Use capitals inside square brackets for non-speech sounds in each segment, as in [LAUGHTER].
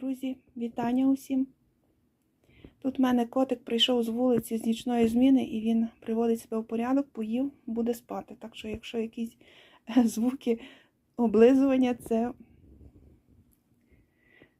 Друзі, вітання усім. Тут в мене котик прийшов з вулиці з нічної зміни і він приводить себе в порядок, поїв, буде спати. Так що, якщо якісь е, звуки облизування, це,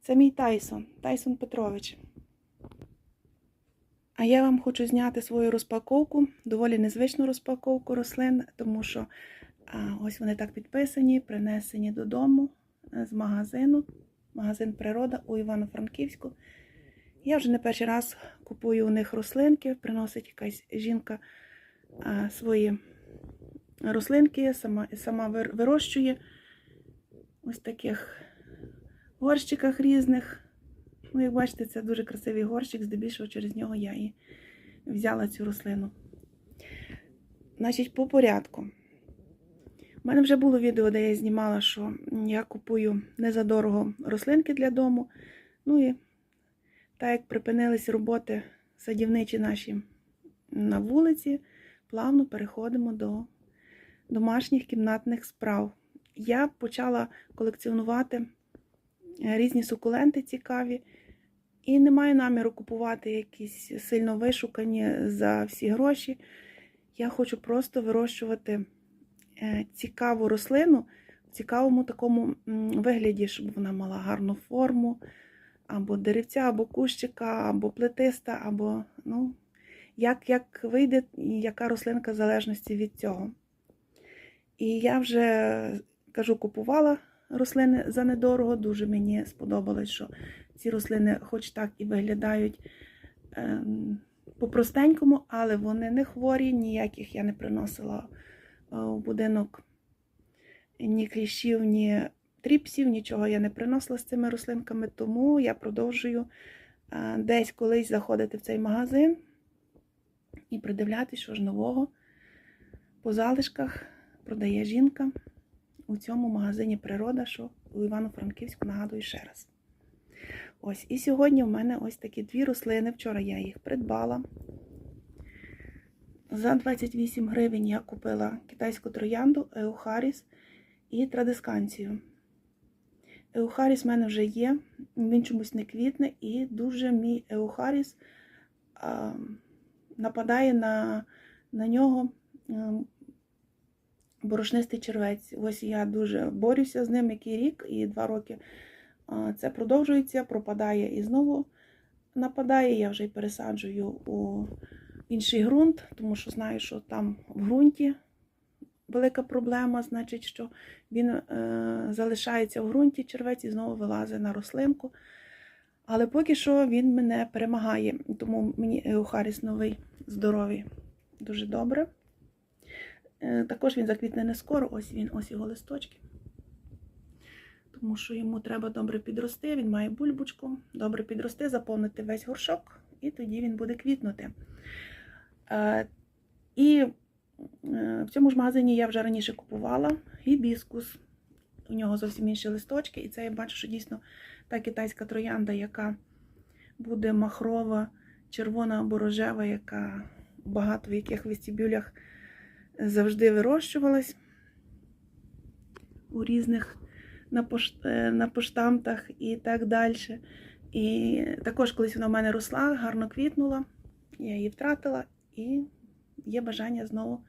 це мій Тайсон, Тайсон Петрович. А я вам хочу зняти свою розпаковку, доволі незвичну розпаковку рослин, тому що ось вони так підписані, принесені додому е, з магазину магазин Природа у Івано-Франківську. Я вже не перший раз купую у них рослинки, приносить якась жінка а, свої рослинки, сама, сама вирощує ось таких горщиках різних. Ну, як бачите, це дуже красивий горщик, здебільшого через нього я і взяла цю рослину. Значить, по порядку. У мене вже було відео, де я знімала, що я купую незадорого рослинки для дому. Ну і так як припинились роботи садівничі наші на вулиці, плавно переходимо до домашніх кімнатних справ. Я почала колекціонувати різні сукуленти цікаві. І не маю наміру купувати якісь сильно вишукані за всі гроші. Я хочу просто вирощувати цікаву рослину в цікавому такому вигляді, щоб вона мала гарну форму, або деревця, або кущика, або плетиста, або ну, як, як вийде, яка рослинка в залежності від цього. І я вже кажу, купувала рослини за недорого. Дуже мені сподобалось, що ці рослини, хоч так і виглядають ем, по-простенькому, але вони не хворі, ніяких я не приносила е, в будинок ні кліщів, ні тріпсів, нічого я не приносила з цими рослинками, тому я продовжую е, десь колись заходити в цей магазин і придивлятися, що ж нового по залишках продає жінка у цьому магазині Природа, що у Івано-Франківську нагадую ще раз. Ось, і сьогодні в мене ось такі дві рослини. Вчора я їх придбала. За 28 гривень я купила китайську троянду, еухаріс і традисканцію. Еухаріс в мене вже є, він чомусь не квітне, і дуже мій еухаріс а, нападає на, на нього а, борошнистий червець. Ось я дуже борюся з ним який рік і два роки. А, Це продовжується, пропадає і знову нападає. Я вже й пересаджую у інший ґрунт, тому що знаю, що там в ґрунті велика проблема, значить, що він е, залишається в ґрунті червець і знову вилазить на рослинку. Але поки що він мене перемагає, тому мені Еухаріс новий здоровий дуже добре. Е, також він заквітне не скоро, ось він, ось його листочки. Тому що йому треба добре підрости, він має бульбочку, добре підрости, заповнити весь горшок, і тоді він буде квітнути. Е, І е, в цьому ж магазині я вже раніше купувала гібіскус. У нього зовсім інші листочки, і це я бачу, що дійсно та китайська троянда, яка буде махрова, червона або рожева, яка багато в яких вестибюлях завжди вирощувалась у різних на, пош... е, на поштамтах і так далі. І також колись вона в мене росла, гарно квітнула, я її втратила, і є бажання знову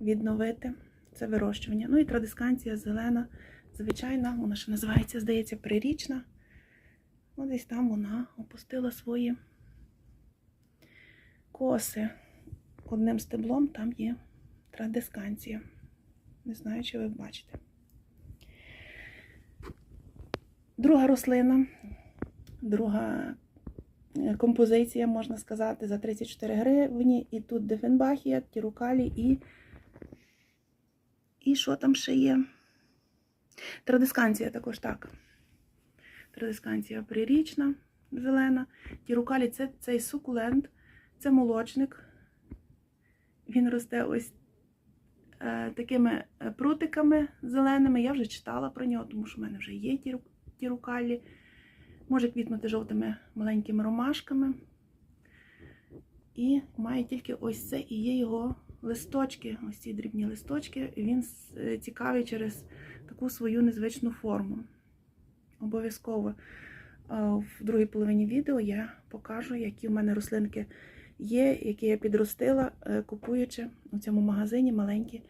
відновити це вирощування. Ну і традисканція зелена, звичайна, вона ще називається, здається, прирічна. Ось десь там вона опустила свої коси. Одним стеблом там є традисканція. Не знаю, чи ви бачите. Друга рослина, друга композиція, можна сказати, за 34 гривні. І тут Дефенбахія, Тірукалі і. І що там ще є? Традисканція також так. Традисканція прирічна, зелена. Тірукалі це цей сукулент, це молочник. Він росте ось е, такими е, прутиками зеленими. Я вже читала про нього, тому що в мене вже є ті, ті рукалі. Може квітнути жовтими маленькими ромашками. І має тільки ось це і є його листочки, ось ці дрібні листочки. Він е, цікавий через таку свою незвичну форму. Обов'язково в другій половині відео я покажу, які в мене рослинки є, які я підростила, е, купуючи у цьому магазині маленькі,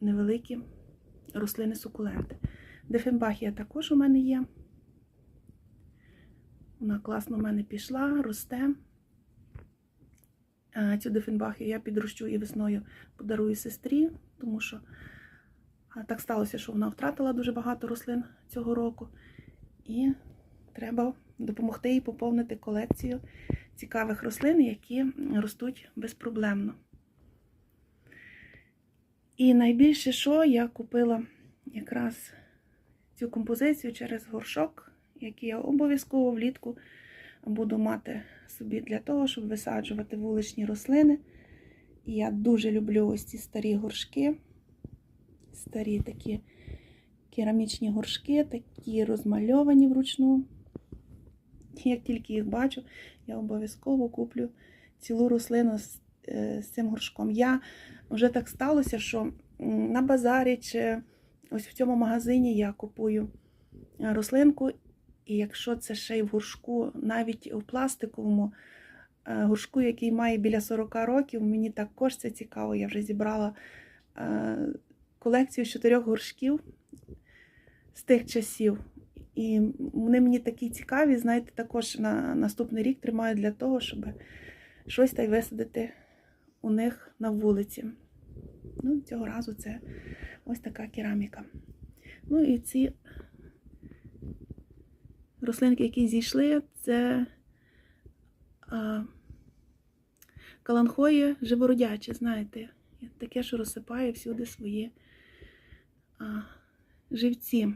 невеликі рослини сукуленти. Дефенбахія також у мене є. Вона класно в мене пішла, росте. Е, Цю дефенбахію я підрощу і весною подарую сестрі, тому що так сталося, що вона втратила дуже багато рослин цього року. І треба допомогти їй поповнити колекцію цікавих рослин, які ростуть безпроблемно. І найбільше, що я купила якраз цю композицію через горшок, який я обов'язково влітку буду мати собі для того, щоб висаджувати вуличні рослини. І я дуже люблю ось ці старі горшки, старі такі керамічні горшки, такі розмальовані вручну. Як тільки їх бачу, я обов'язково куплю цілу рослину з, е, з цим горшком. Я вже так сталося, що на базарі чи ось в цьому магазині я купую е, рослинку, і якщо це ще й в горшку, навіть у пластиковому е, горшку, який має біля 40 років, мені також це цікаво. Я вже зібрала е, колекцію з чотирьох горшків з тих часів. І вони мені такі цікаві, знаєте, також на наступний рік тримаю для того, щоб щось та й висадити у них на вулиці. Ну, цього разу це ось така кераміка. Ну і ці рослинки, які зійшли, це а, каланхої живородячі, знаєте, таке, що розсипає всюди свої а, живці.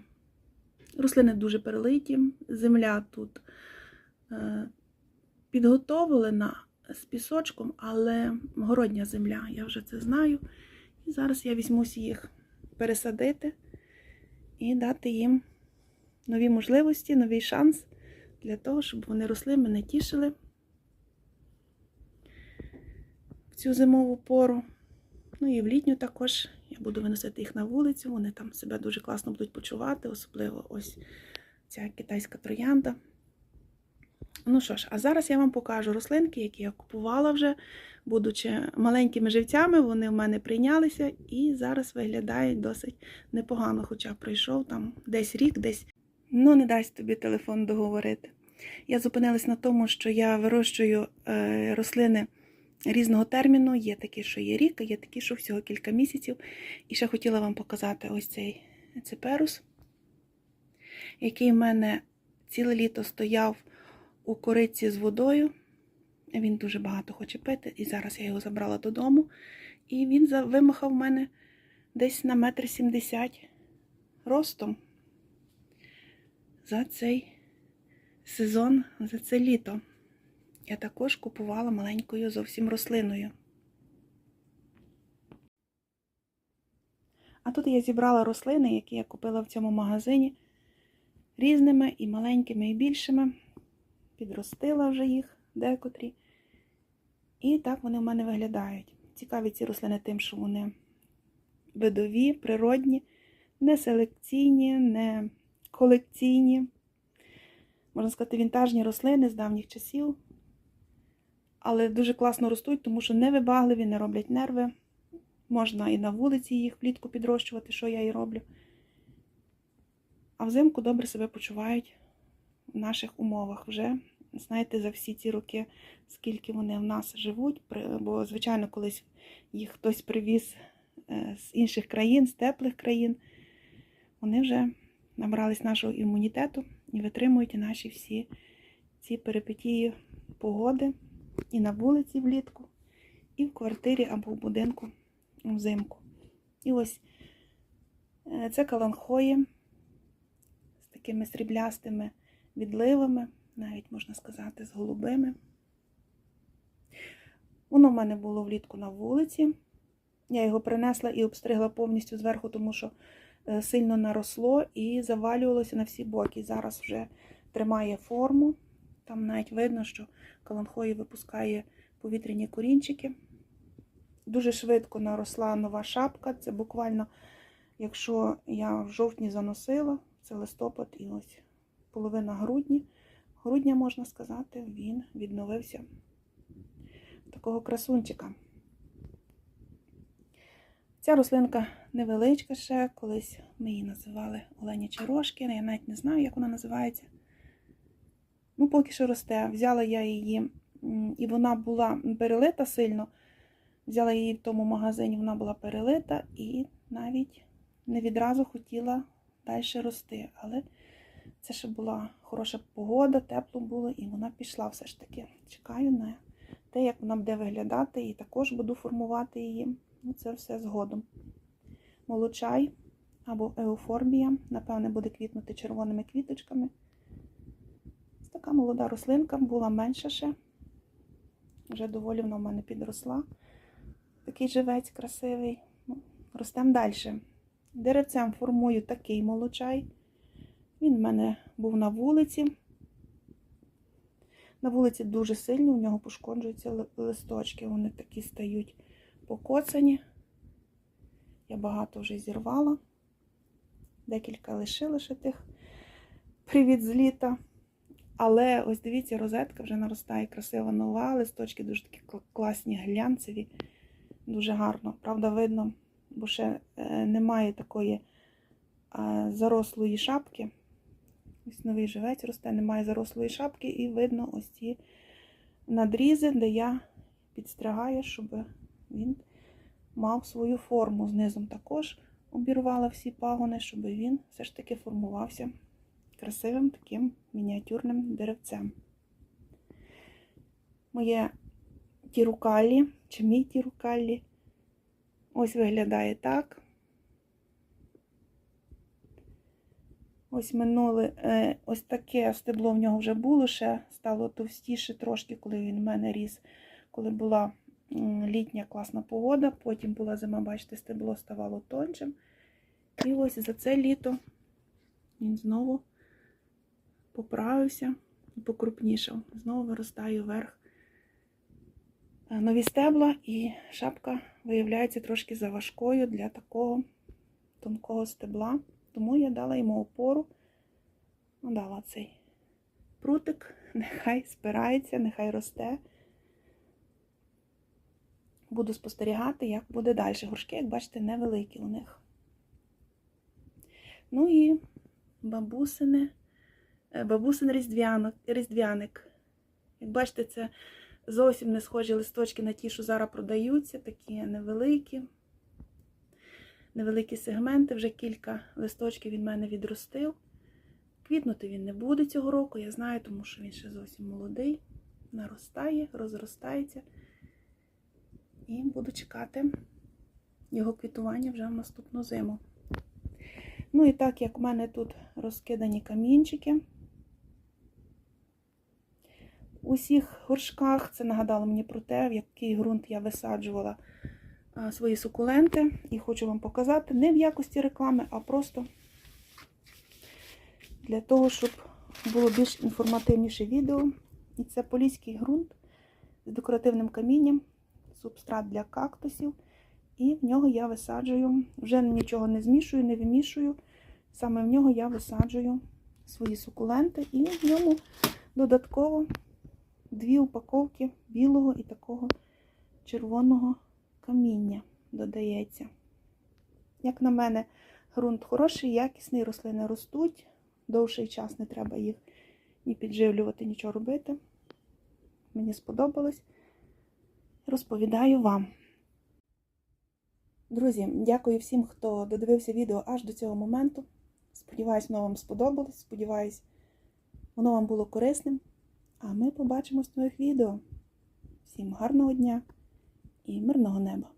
Рослини дуже перелиті, земля тут е, підготовлена з пісочком, але городня земля, я вже це знаю. І зараз я візьмуся їх пересадити і дати їм нові можливості, новий шанс для того, щоб вони росли, мене тішили в цю зимову пору. Ну і в літню також я буду виносити їх на вулицю, вони там себе дуже класно будуть почувати, особливо ось ця китайська троянда. Ну що ж, а зараз я вам покажу рослинки, які я купувала вже, будучи маленькими живцями, вони в мене прийнялися і зараз виглядають досить непогано, хоча пройшов там десь рік, десь ну не дасть тобі телефон договорити. Я зупинилась на тому, що я вирощую е, рослини різного терміну. Є такі, що є рік, є такі, що всього кілька місяців. І ще хотіла вам показати ось цей циперус, який в мене ціле літо стояв у кориці з водою. Він дуже багато хоче пити, і зараз я його забрала додому. І він вимахав в мене десь на метр сімдесят ростом за цей сезон, за це літо. Я також купувала маленькою зовсім рослиною. А тут я зібрала рослини, які я купила в цьому магазині, різними і маленькими, і більшими. Підростила вже їх декотрі. І так вони в мене виглядають. Цікаві ці рослини тим, що вони видові, природні, не селекційні, не колекційні. Можна сказати, вінтажні рослини з давніх часів. Але дуже класно ростуть, тому що невибагливі, не роблять нерви. Можна і на вулиці їх влітку підрощувати, що я і роблю. А взимку добре себе почувають в наших умовах вже. Знаєте, за всі ці роки, скільки вони в нас живуть, бо, звичайно, колись їх хтось привіз е, з інших країн, з теплих країн, вони вже набрались нашого імунітету і витримують наші всі ці перипетії погоди і на вулиці влітку, і в квартирі або в будинку взимку. І ось е, це каланхої з такими сріблястими відливами, навіть можна сказати, з голубими. Воно в мене було влітку на вулиці. Я його принесла і обстригла повністю зверху, тому що сильно наросло і завалювалося на всі боки. Зараз вже тримає форму. Там навіть видно, що каланхої випускає повітряні корінчики. Дуже швидко наросла нова шапка. Це буквально, якщо я в жовтні заносила, це листопад і ось половина грудні, грудня, можна сказати, він відновився такого красунчика. Ця рослинка невеличка ще, колись ми її називали Оленячі рожки, я навіть не знаю, як вона називається. Ну, поки що росте. Взяла я її, і вона була перелита сильно. Взяла її в тому магазині, вона була перелита і навіть не відразу хотіла далі рости. Але це ще була хороша погода, тепло було, і вона пішла все ж таки. Чекаю на те, як вона буде виглядати, і також буду формувати її. Ну, це все згодом. Молочай або еуфорбія, напевне, буде квітнути червоними квіточками. Така молода рослинка, була менша ще. Вже доволі вона в мене підросла. Такий живець красивий. Ну, ростемо далі. Деревцем формую такий молочай. Він в мене був на вулиці. На вулиці дуже сильно, у нього пошкоджуються листочки, вони такі стають покоцані. Я багато вже зірвала. Декілька лишила ще тих привіт з літа. Але ось дивіться, розетка вже наростає красива нова, листочки дуже такі класні, глянцеві, дуже гарно. Правда, видно, бо ще е, немає такої зарослої шапки. Ось новий живець росте, немає зарослої шапки, і видно ось ці надрізи, де я підстригаю, щоб він мав свою форму. Знизом також обірвала всі пагони, щоб він все ж таки формувався красивим таким мініатюрним деревцем. Моє тірукалі, чи мій тірукалі, ось виглядає так. Ось минуле, е, ось таке стебло в нього вже було, ще стало товстіше трошки, коли він в мене ріс, коли була літня класна погода, потім була зима, бачите, стебло ставало тоншим. І ось за це літо він знову поправився і покрупнішав. Знову виростає вверх е, нові стебла, і шапка виявляється трошки заважкою для такого тонкого стебла. Тому я дала йому опору, ну, дала цей прутик, [LAUGHS] нехай спирається, нехай росте. Буду спостерігати, як буде далі. Горшки, як бачите, невеликі у них. Ну і бабусини, е, бабусин різдвянок, різдвяник. Як бачите, це зовсім не схожі листочки на ті, що зараз продаються, такі невеликі. Невеликі сегменти, вже кілька листочків від мене відростив. Квітнути він не буде цього року, я знаю, тому що він ще зовсім молодий, наростає, розростається. І буду чекати його квітування вже в наступну зиму. Ну і так як в мене тут розкидані камінчики у усіх горшках, це нагадало мені про те, в який ґрунт я висаджувала свої сукуленти. І хочу вам показати не в якості реклами, а просто для того, щоб було більш інформативніше відео. І це поліський ґрунт з декоративним камінням, субстрат для кактусів. І в нього я висаджую, вже нічого не змішую, не вимішую. Саме в нього я висаджую свої сукуленти. І в ньому додатково дві упаковки білого і такого червоного каміння додається. Як на мене, ґрунт хороший, якісний, рослини ростуть. Довший час не треба їх ні підживлювати, нічого робити. Мені сподобалось. Розповідаю вам. Друзі, дякую всім, хто додивився відео аж до цього моменту. Сподіваюсь, воно вам сподобалось. Сподіваюсь, воно вам було корисним. А ми побачимось в нових відео. Всім гарного дня і мирного неба!